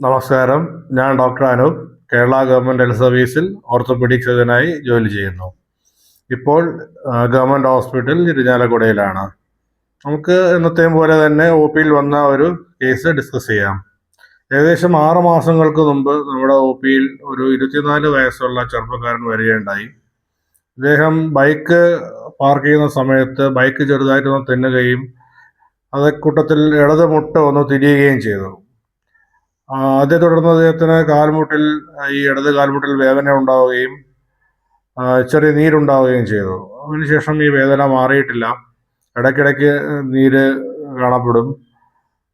നമസ്കാരം. ഞാൻ doctor Anoop. Kerala government health സർവീസിൽ ഓർത്തോപെഡിക് സർജനായി ജോലി ചെയ്യുന്നു. ഇപ്പോൾ ഗവൺമെന്റ് ഹോസ്പിറ്റൽ ഇരിഞ്ഞാലക്കുടയിലാണ് നമുക്ക് എന്നത്തെയും പോലെ തന്നെ ഒ പിയിൽ വന്ന ഒരു കേസ് ഡിസ്കസ് ചെയ്യാം. ഏകദേശം ആറ് മാസങ്ങൾക്ക് മുമ്പ് നമ്മുടെ ഒ പിയിൽ ഒരു ഇരുപത്തിനാല് വയസ്സുള്ള ചെറുപ്പക്കാരൻ വരികയുണ്ടായി. അദ്ദേഹം ബൈക്ക് പാർക്ക് ചെയ്യുന്ന സമയത്ത് ബൈക്ക് ചെറുതായിട്ടൊന്ന് തിന്നുകയും അത് കൂട്ടത്തിൽ ഇടത് മുട്ട ഒന്ന് തിരിയുകയും ചെയ്തു. അതേ തുടർന്ന് അദ്ദേഹത്തിന് കാൽമുട്ടിൽ ഈ ഇടത് കാൽമുട്ടിൽ വേദന ഉണ്ടാവുകയും ചെറിയ നീരുണ്ടാവുകയും ചെയ്തു. അതിനുശേഷം ഈ വേദന മാറിയിട്ടില്ല. ഇടയ്ക്കിടയ്ക്ക് നീര് കാണപ്പെടും.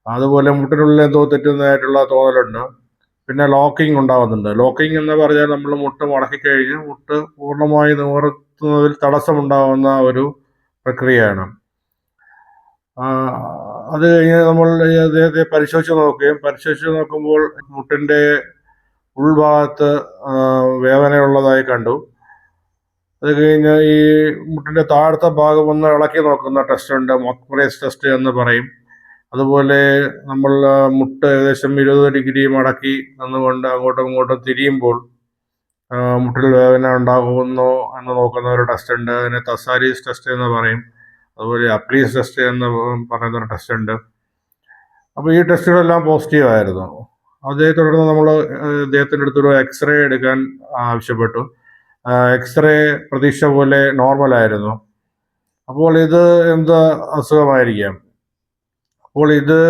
അതുപോലെ മുട്ടിനുള്ളിൽ എന്തോ തെറ്റുന്നതായിട്ടുള്ള തോന്നലുണ്ട്. പിന്നെ ലോക്കിംഗ് ഉണ്ടാവുന്നുണ്ട്. ലോക്കിംഗ് എന്ന് പറഞ്ഞാൽ നമ്മൾ മുട്ട് മടക്കി കഴിഞ്ഞ് മുട്ട് പൂർണമായി നിവർത്തുന്നതിൽ തടസ്സമുണ്ടാകുന്ന ഒരു പ്രക്രിയയാണ്. അത് കഴിഞ്ഞ് നമ്മൾ അദ്ദേഹത്തെ പരിശോധിച്ച് നോക്കുകയും പരിശോധിച്ച് നോക്കുമ്പോൾ മുട്ടിന്റെ ഉൾഭാഗത്ത് വേദനയുള്ളതായി കണ്ടു. അത് കഴിഞ്ഞ് ഈ മുട്ടിന്റെ താഴത്തെ ഭാഗം ഒന്ന് ഇളക്കി നോക്കുന്ന ടെസ്റ്റ് ഉണ്ട് മൊക്രേസ് ടെസ്റ്റ് എന്ന് പറയും. അതുപോലെ നമ്മൾ മുട്ട് ഏകദേശം ഇരുപത് ഡിഗ്രി മടക്കി നിന്നുകൊണ്ട് അങ്ങോട്ടും ഇങ്ങോട്ടും തിരിയുമ്പോൾ മുട്ടിൽ വേദന ഉണ്ടാകുന്നോ എന്ന് നോക്കുന്ന ഒരു ടെസ്റ്റ് ഉണ്ട്. അതിനെ തസാരീസ് ടെസ്റ്റ് എന്ന് പറയും. അതുപോലെ അപ്ലീസ് ടെസ്റ്റ് എന്ന് പറയുന്നൊരു ടെസ്റ്റ് ഉണ്ട്. അപ്പോൾ ഈ ടെസ്റ്റുകളെല്ലാം പോസിറ്റീവ് ആയിരുന്നു. അതേ തുടർന്ന് നമ്മൾ ഇദ്ദേഹത്തിന്റെ അടുത്തൊരു എക്സ്റേ എടുക്കാൻ ആവശ്യപ്പെട്ടു. എക്സ്റേ പ്രതീക്ഷ പോലെ നോർമൽ ആയിരുന്നു. അപ്പോൾ ഇത് എന്ത് അസുഖമായിരിക്കാം? അപ്പോൾ ഇത്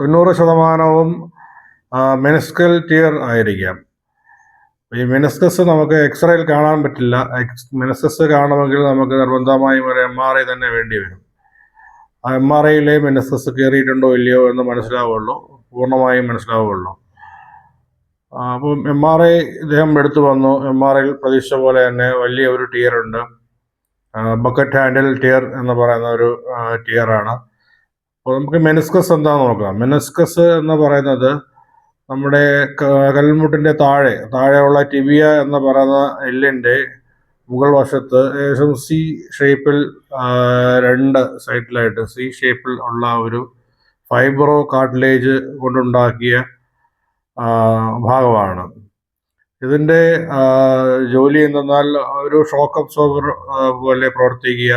തൊണ്ണൂറ് ശതമാനവും മെനിസ്കൽ ടിയർ ആയിരിക്കാം. ഈ മിനസ്കസ് നമുക്ക് എക്സ്റേയിൽ കാണാൻ പറ്റില്ല. മെനിസ്കസ് കാണണമെങ്കിൽ നമുക്ക് നിർബന്ധമായും ഒരു എം ആർ ഐ തന്നെ വേണ്ടി വരും. ആ എം ആർ ഐയിലെ മിനസ്കസ് കയറിയിട്ടുണ്ടോ ഇല്ലയോ എന്ന് മനസ്സിലാവുള്ളൂ. പൂർണമായും മനസ്സിലാവുള്ളൂ. അപ്പം എം ആർ ഐ ഇദ്ദേഹം എടുത്തു വന്നു. എം ആർ ഐയിൽ പ്രതീക്ഷ പോലെ തന്നെ വലിയ ഒരു ടിയർ ഉണ്ട്. ബക്കറ്റ് ഹാൻഡിൽ ടിയർ എന്ന് പറയുന്ന ഒരു ടിയറാണ് അപ്പോൾ നമുക്ക് മെനിസ്കസ് എന്താണെന്ന് നോക്കാം. മെനിസ്കസ് എന്ന് പറയുന്നത് നമ്മുടെ കൽമുട്ടിന്റെ താഴെ താഴെയുള്ള ടിബിയ എന്ന് പറയുന്ന എല്ലിന്റെ മുകൾ വശത്ത് ഏകദേശം സി ഷേപ്പിൽ രണ്ട് സൈഡിലായിട്ട് സി ഷേപ്പിൽ ഉള്ള ഒരു ഫൈബ്രോ കാർട്ടിലേജ് കൊണ്ടുണ്ടാക്കിയ ഭാഗമാണ്. ഇതിന്റെ ജോലി എന്തെന്നാൽ ഒരു ഷോക്ക് അബ്സോർബർ പോലെ പ്രവർത്തിക്കുക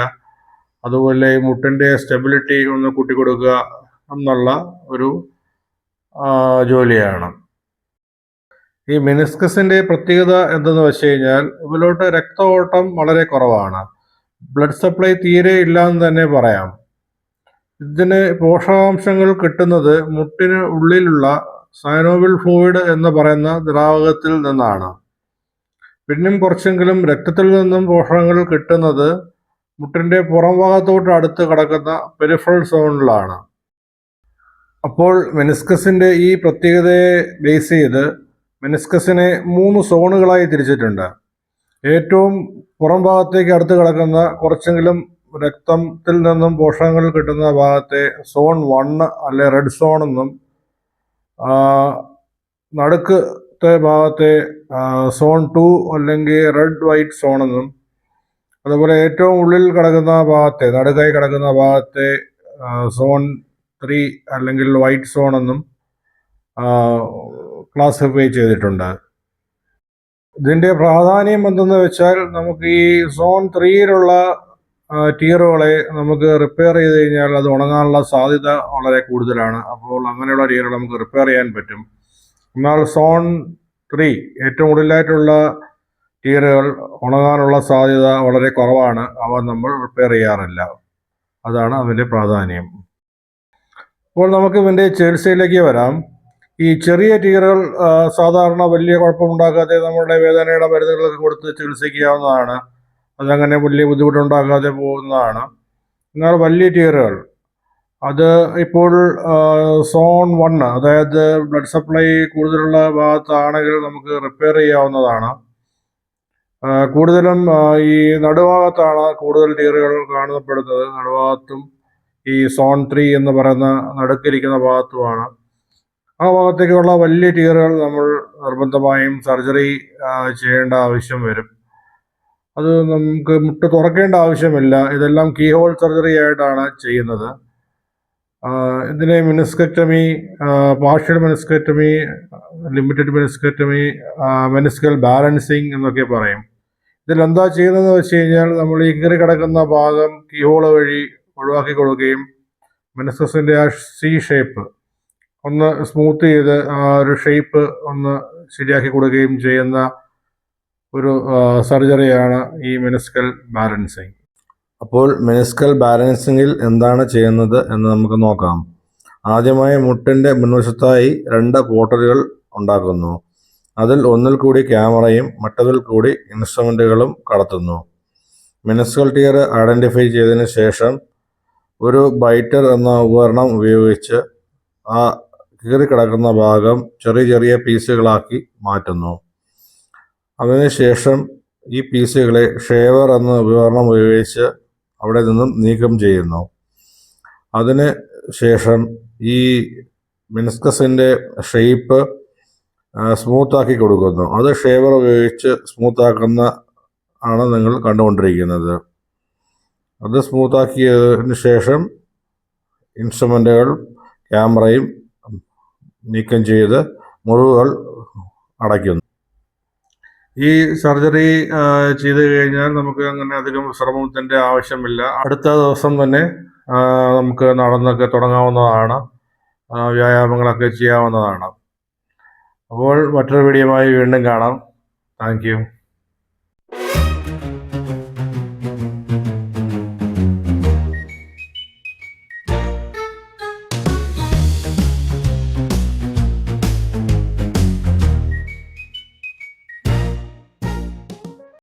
അതുപോലെ മുട്ടിന്റെ സ്റ്റെബിലിറ്റി ഒന്ന് കൂട്ടിക്കൊടുക്കുക എന്നുള്ള ഒരു ജോലിയാണ്. ഈ മെനിസ്കസിന്റെ പ്രത്യേകത എന്തെന്ന് വെച്ച് കഴിഞ്ഞാൽ ഇതിലോട്ട് രക്തഓട്ടം വളരെ കുറവാണ്. ബ്ലഡ് സപ്ലൈ തീരെ ഇല്ല എന്ന് തന്നെ പറയാം. ഇതിന് പോഷകാംശങ്ങൾ കിട്ടുന്നത് മുട്ടിന് ഉള്ളിലുള്ള സൈനോവിൽ ഫ്ലൂയിഡ് എന്ന് പറയുന്ന ദ്രാവകത്തിൽ നിന്നാണ്. പിന്നെയും കുറച്ചെങ്കിലും രക്തത്തിൽ നിന്നും പോഷകങ്ങൾ കിട്ടുന്നത് മുട്ടിന്റെ പുറം ഭാഗത്തോട്ട് അടുത്ത് കിടക്കുന്ന പെരിഫറൽ സോണിലാണ് അപ്പോൾ മെനിസ്കസിന്റെ ഈ പ്രത്യേകതയെ ബേസ് ചെയ്ത് മെനിസ്കസിനെ മൂന്ന് സോണുകളായി തിരിച്ചിട്ടുണ്ട്. ഏറ്റവും പുറം ഭാഗത്തേക്ക് അടുത്ത് കിടക്കുന്ന കുറച്ചെങ്കിലും രക്തത്തിൽ നിന്നും പോഷകങ്ങൾ കിട്ടുന്ന ഭാഗത്തെ സോൺ വണ്ണ് അല്ലെ റെഡ് സോൺ എന്നും നടുക്കത്തെ ഭാഗത്തെ സോൺ ടു അല്ലെങ്കിൽ റെഡ് വൈറ്റ് സോൺ എന്നും അതുപോലെ ഏറ്റവും ഉള്ളിൽ കിടക്കുന്ന ഭാഗത്തെ നടുക്കായി കിടക്കുന്ന ഭാഗത്തെ സോൺ ത്രീ അല്ലെങ്കിൽ വൈറ്റ് സോൺ എന്നും ക്ലാസിഫൈ ചെയ്തിട്ടുണ്ട്. ഇതിന്റെ പ്രാധാന്യം എന്തെന്ന് വെച്ചാൽ നമുക്ക് ഈ സോൺ ത്രീയിലുള്ള ടീറുകളെ നമുക്ക് റിപ്പയർ ചെയ്ത് കഴിഞ്ഞാൽ അത് ഉണങ്ങാനുള്ള സാധ്യത വളരെ കൂടുതലാണ്. അപ്പോൾ അങ്ങനെയുള്ള ടീറുകൾ നമുക്ക് റിപ്പയർ ചെയ്യാൻ പറ്റും. എന്നാൽ സോൺ ത്രീ ഏറ്റവും ഉള്ളിലായിട്ടുള്ള ടീറുകൾ ഉണങ്ങാനുള്ള സാധ്യത വളരെ കുറവാണ്. അവ നമ്മൾ റിപ്പയർ ചെയ്യാറില്ല. അതാണ് അതിന്റെ പ്രാധാന്യം. അപ്പോൾ നമുക്ക് ഇതിന്റെ ചികിത്സയിലേക്ക് വരാം. ഈ ചെറിയ ടീറുകൾ സാധാരണ വലിയ കുഴപ്പമുണ്ടാക്കാതെ നമ്മുടെ വേദനയുടെ മരുന്നുകളൊക്കെ കൊടുത്ത് ചികിത്സിക്കാവുന്നതാണ്. അതങ്ങനെ വലിയ ബുദ്ധിമുട്ടുണ്ടാക്കാതെ പോകുന്നതാണ്. എന്നാൽ വലിയ ടീറുകൾ അത് ഇപ്പോൾ സോൺ വണ്ണ് അതായത് ബ്ലഡ് സപ്ലൈ കൂടുതലുള്ള ഭാഗത്താണെങ്കിൽ നമുക്ക് റിപ്പയർ ചെയ്യാവുന്നതാണ്. കൂടുതലും ഈ നടുഭാഗത്താണ് കൂടുതൽ ടീറുകൾ കാണപ്പെടുന്നത്. നടുഭാഗത്തും ഈ സോൺ ത്രീ എന്ന് പറയുന്ന നടുക്കിരിക്കുന്ന ഭാഗത്തുമാണ്. ആ ഭാഗത്തേക്കുള്ള വലിയ ടീറുകൾ നമ്മൾ നിർബന്ധമായും സർജറി ചെയ്യേണ്ട ആവശ്യം വരും. അത് നമുക്ക് മുട്ട് തുറക്കേണ്ട ആവശ്യമില്ല. ഇതെല്ലാം കീ ഹോൾ സർജറി ആയിട്ടാണ് ചെയ്യുന്നത്. ഇതിനെ meniscectomy partial meniscectomy limited meniscectomy meniscal balancing എന്നൊക്കെ പറയും. ഇതിൽ എന്താ ചെയ്യുന്നതെന്ന് വെച്ച് കഴിഞ്ഞാൽ നമ്മൾ ഈ കീറി കിടക്കുന്ന ഭാഗം കീഹോൾ വഴി ഒഴിവാക്കി കൊടുക്കുകയും മെനസസിന്റെ ആ സി ഷേപ്പ് ഒന്ന് സ്മൂത്ത് ചെയ്ത് ആ ഒരു ഷേപ്പ് ഒന്ന് ശരിയാക്കി കൊടുക്കുകയും ചെയ്യുന്ന ഒരു സർജറിയാണ് ഈ മെനിസ്കൽ ബാലൻസിങ് അപ്പോൾ മെനിസ്കൽ ബാലൻസിങ്ങിൽ എന്താണ് ചെയ്യുന്നത് എന്ന് നമുക്ക് നോക്കാം. ആദ്യമായി മുട്ടിന്റെ മുൻവശത്തായി രണ്ട് പോട്ടലുകൾ ഉണ്ടാക്കുന്നു. അതിൽ ഒന്നിൽ കൂടി ക്യാമറയും മറ്റതിൽ കൂടി ഇൻസ്ട്രുമെന്റുകളും കടത്തുന്നു. മെനിസ്കൽ ടിയർ ഐഡന്റിഫൈ ചെയ്തതിന് ശേഷം ഒരു ബൈറ്റർ എന്ന ഉപകരണം ഉപയോഗിച്ച് ആ കീറിക്കിടക്കുന്ന ഭാഗം ചെറിയ ചെറിയ പീസുകളാക്കി മാറ്റുന്നു. അതിനുശേഷം ഈ പീസുകളെ ഷേവർ എന്ന ഉപകരണം ഉപയോഗിച്ച് അവിടെ നിന്നും നീക്കം ചെയ്യുന്നു. അതിന് ശേഷം ഈ മിനിസ്കസിന്റെ ഷേപ്പ് സ്മൂത്താക്കി കൊടുക്കുന്നു. അത് ഷേവർ ഉപയോഗിച്ച് സ്മൂത്താക്കുന്ന ആണ് നിങ്ങൾ കണ്ടുകൊണ്ടിരിക്കുന്നത്. അത് സ്മൂത്താക്കിയതിന് ശേഷം ഇൻസ്ട്രുമെന്റുകൾ ക്യാമറയും നീക്കം ചെയ്ത് മുറിവുകൾ അടയ്ക്കുന്നു. ഈ സർജറി ചെയ്ത് കഴിഞ്ഞാൽ നമുക്ക് അങ്ങനെ അധികം ശ്രമത്തിന്റെ ആവശ്യമില്ല. അടുത്ത ദിവസം തന്നെ നമുക്ക് നടന്നൊക്കെ തുടങ്ങാവുന്നതാണ്. വ്യായാമങ്ങളൊക്കെ ചെയ്യാവുന്നതാണ്. അപ്പോൾ മറ്റൊരു വീഡിയോയുമായി വീണ്ടും കാണാം. താങ്ക്